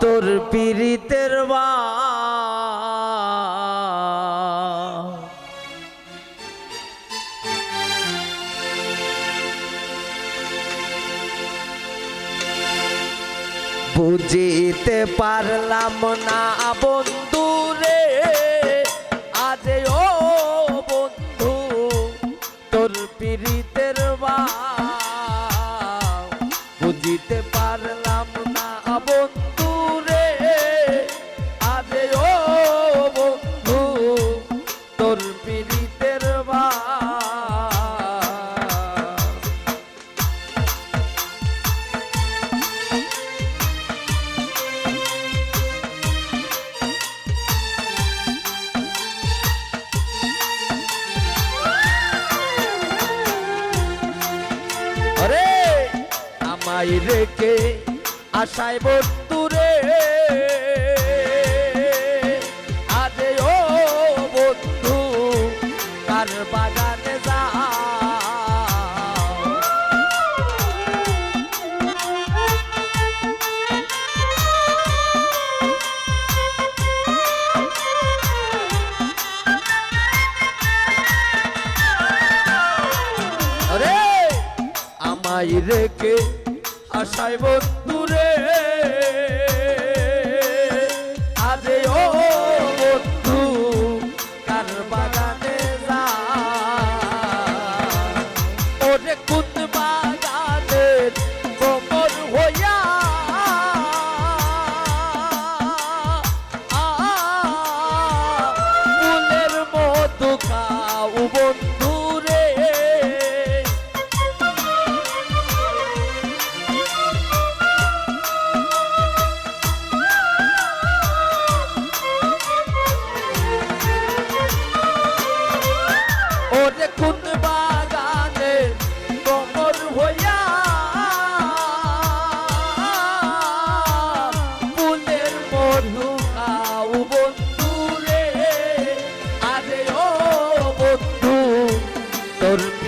তোর পীড়িতের বা বুঝিতে পারলাম না বন্ধু রে, আজ ও বন্ধু তোর পীড়িতের বা বুঝিতে পারলাম আমায় রেখে আশায় বন্ধুরে আরে ও বন্ধু কার বাগানে যা আমায় রেখে আশায় বন্ধুরে।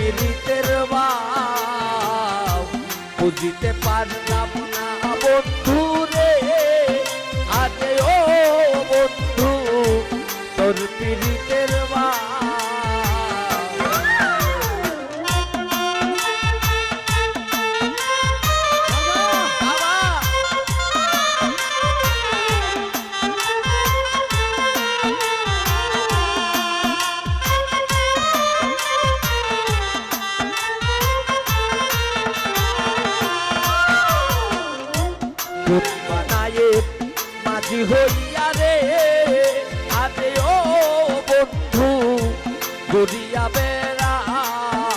তোর পীড়িতের বাও বুঝিতে পারলাম বানায়ে মাঝি হইয়া রে। আরে ও বন্ধু বেড়াও।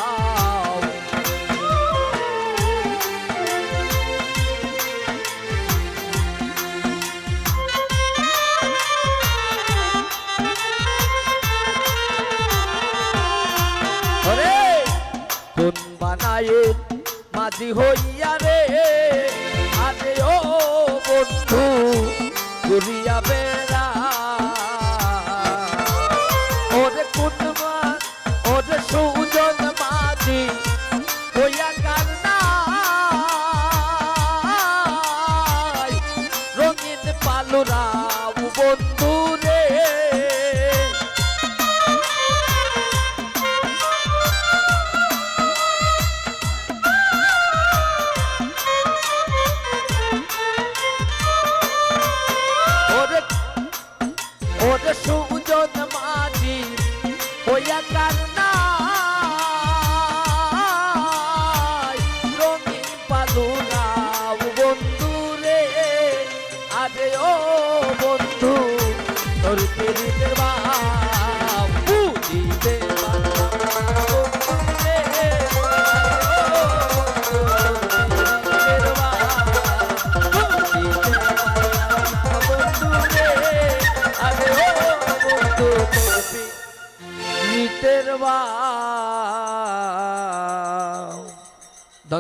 ওরে কোন বানায়ে মাঝি হইয়া রে? সুজন মাঝি হইয়া কান্নাই রঙিন পালুরাও বন্ধু রে। ওরে সুজন মাঝি হইয়া কান্না পিতের বা